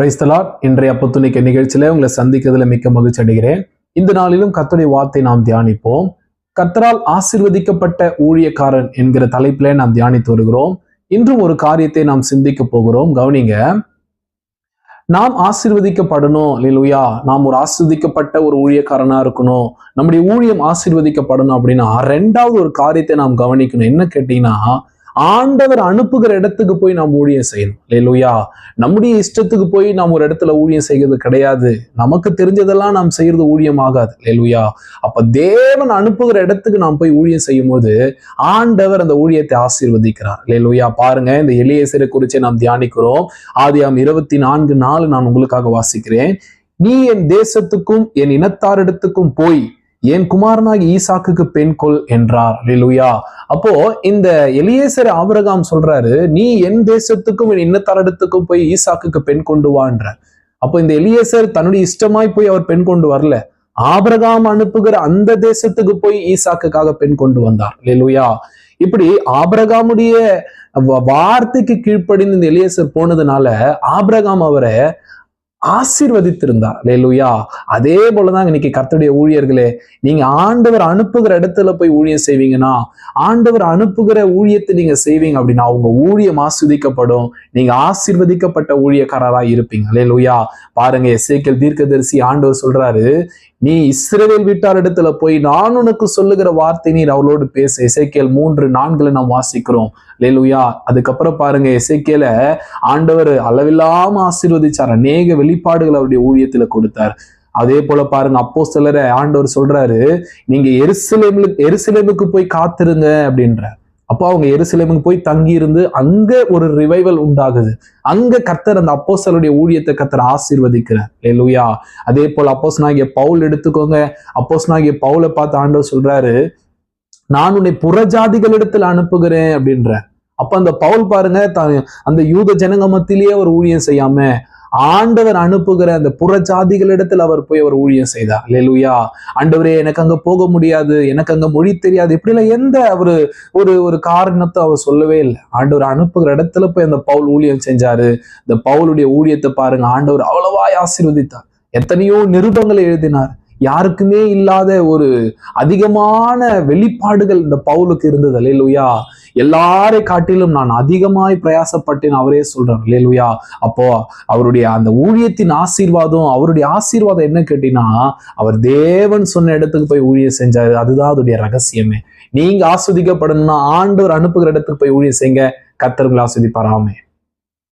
Praise the Lord இன்றைய அப்பத்துணிக்க நிகழ்ச்சியில உங்களை சந்திக்கிறதுல மிக்க மகிழ்ச்சி அடைகிறேன். இந்த நாளிலும் கத்துடைய வார்த்தை நாம் தியானிப்போம். கத்தரால் ஆசிர்வதிக்கப்பட்ட ஊழியக்காரன் என்கிற தலைப்புல நாம் தியானித்து வருகிறோம். இன்றும் ஒரு காரியத்தை நாம் சிந்திக்க போகிறோம். கவனிங்க. நாம் ஆசிர்வதிக்கப்படணும். இல்லையா நாம் ஒரு ஆசிர்வதிக்கப்பட்ட ஒரு ஊழியக்காரனா இருக்கணும். நம்முடைய ஊழியம் ஆசிர்வதிக்கப்படணும் அப்படின்னா ரெண்டாவது ஒரு காரியத்தை நாம் கவனிக்கணும். என்ன கேட்டீங்கன்னா ஆண்டவர் அனுப்புகிற இடத்துக்கு போய் நாம் ஊழியம் செய்யணும். இல்லையா நம்முடைய இஷ்டத்துக்கு போய் நாம் ஒரு இடத்துல ஊழியம் செய்கிறது கிடையாது. நமக்கு தெரிஞ்சதெல்லாம் நாம் செய்யறது ஊழியம் ஆகாது இல்லையா அப்ப தேவன் அனுப்புகிற இடத்துக்கு நாம் போய் ஊழியம் செய்யும் போது ஆண்டவர் அந்த ஊழியத்தை ஆசீர்வதிக்கிறார். இல்லையா பாருங்க இந்த எளியசரை குறித்து நாம் தியானிக்கிறோம். ஆதியாம் இருபத்தி நான்கு நாலு நான் உங்களுக்காக வாசிக்கிறேன். நீ என் தேசத்துக்கும் என் இனத்தாரிடத்துக்கும் போய் என் குமாரனாகி ஈசாக்குக்கு பெண் கொள் என்றார். லிலுயா அப்போ இந்த எலியேசர் ஆபிரகாம் சொல்றாரு நீ என் தேசத்துக்கும் என் இன்னத்தாரிடத்துக்கும் போய் ஈசாக்குக்கு பெண் கொண்டு வான்ற அப்போ இந்த எலியேசர் தன்னுடைய இஷ்டமாய் போய் அவர் பெண் கொண்டு வரல. ஆபிரகாம் அனுப்புகிற அந்த தேசத்துக்கு போய் ஈசாக்குக்காக பெண் கொண்டு வந்தார். லிலுயா இப்படி ஆபிரகாமுடைய வார்த்தைக்கு கீழ்ப்படிந்து இந்த எலியேசர் போனதுனால ஆபிரகாம் அவரை ஆசீர்வதித்திருந்தார். லேலுயா அதே போலதான் இன்னைக்கு கர்த்தருடைய ஊழியர்களே நீங்க ஆண்டவர் அனுப்புகிற இடத்துல போய் ஊழியம் செய்வீங்கன்னா ஆண்டவர் அனுப்புகிற ஊழியத்தை நீங்க செய்வீங்க அப்படின்னா உங்க ஊழியம் ஆஸ்வதிக்கப்படும். நீங்க ஆசீர்வதிக்கப்பட்ட ஊழியக்காரரா இருப்பீங்க. லேலுயா பாருங்க எஸ்ஏக்கல் தீர்க்கதரிசி ஆண்டவர் சொல்றாரு நீ இஸ்ரேல் வீட்டார் இடத்துல போய் நான் உனக்கு சொல்லுகிற வார்த்தை நீர் அவளோடு பேச. இசைக்கேல் மூன்று நான்குல நாம் வாசிக்கிறோம். லேலுயா அதுக்கப்புறம் பாருங்க இசைக்கேல ஆண்டவர் அளவில்லாம ஆசீர்வதிச்சார். அநேக வெளி வெளிப்பாடுகள் அவருடைய ஊழியத்துல கொடுத்தார். அதே போல பாருங்க அப்போ சிலர ஆண்டவர் சொல்றாரு நீங்க எருசலேம்ல எருசலேமுக்கு போய் காத்திருங்க அப்படின்ற அப்போ அவங்க எருசலேமுக்கு போய் தங்கி இருந்து அங்க ஒரு ரிவைவல் உண்டாகுது. அங்க கர்த்தர் அந்த அப்போசலுடைய ஊழியத்தை கர்த்தர் ஆசீர்வதிக்கிறார். லூயா அதே போல அப்போஸ்னாகிய பவுல் எடுத்துக்கோங்க. அப்போஸ் நாகிய பவுலை பார்த்து ஆண்டவர் சொல்றாரு நான் உன்னை புறஜாதிகளிடத்தில் அனுப்புகிறேன் அப்படின்ற அப்ப அந்த பவுல் பாருங்க அந்த யூத ஜனங்க மத்தியிலேயே ஒரு ஊழியம் செய்யாம ஆண்டவர் அனுப்புகிற அந்த புறஜாதிகளிடத்தில் அவர் போய் அவர் ஊழியம் செய்தார். லேலுயா ஆண்டவரே எனக்கு அங்க போக முடியாது. எனக்கு அங்க மொழி தெரியாது. இப்படிலாம் எந்த ஒரு ஒரு ஒரு காரணத்தை அவர் சொல்லவே இல்லை. ஆண்டவர் அனுப்புகிற இடத்துல போய் அந்த பவுல் ஊழியம் செஞ்சாரு. இந்த பவுலுடைய ஊழியத்தை பாருங்க. ஆண்டவர் அவ்வளவாய் ஆசீர்வதித்தார். எத்தனையோ நிருபங்களை எழுதினார். யாருக்குமே இல்லாத ஒரு அதிகமான வெளிப்பாடுகள் இந்த பவுலுக்கு இருந்தது. லேலுயா எல்லாரை காட்டிலும் நான் அதிகமாய் பிரயாசப்பட்டேன். அவரே சொல்றார் இல்லையா அப்போ அவருடைய அந்த ஊழியத்தின் ஆசீர்வாதம் அவருடைய ஆசீர்வாதம் என்ன கேட்டீங்கன்னா அவர் தேவன் சொன்ன இடத்துக்கு போய் ஊழியம் செஞ்சாரு. அதுதான் அதோடைய ரகசியமே. நீங்க ஆஸ்வதிக்கப்படணும்னா ஆண்டவர் அனுப்புகிற இடத்துக்கு போய் ஊழியம் செய்யுங்க. கத்தர்களை ஆஸ்வதிப்பாராமே.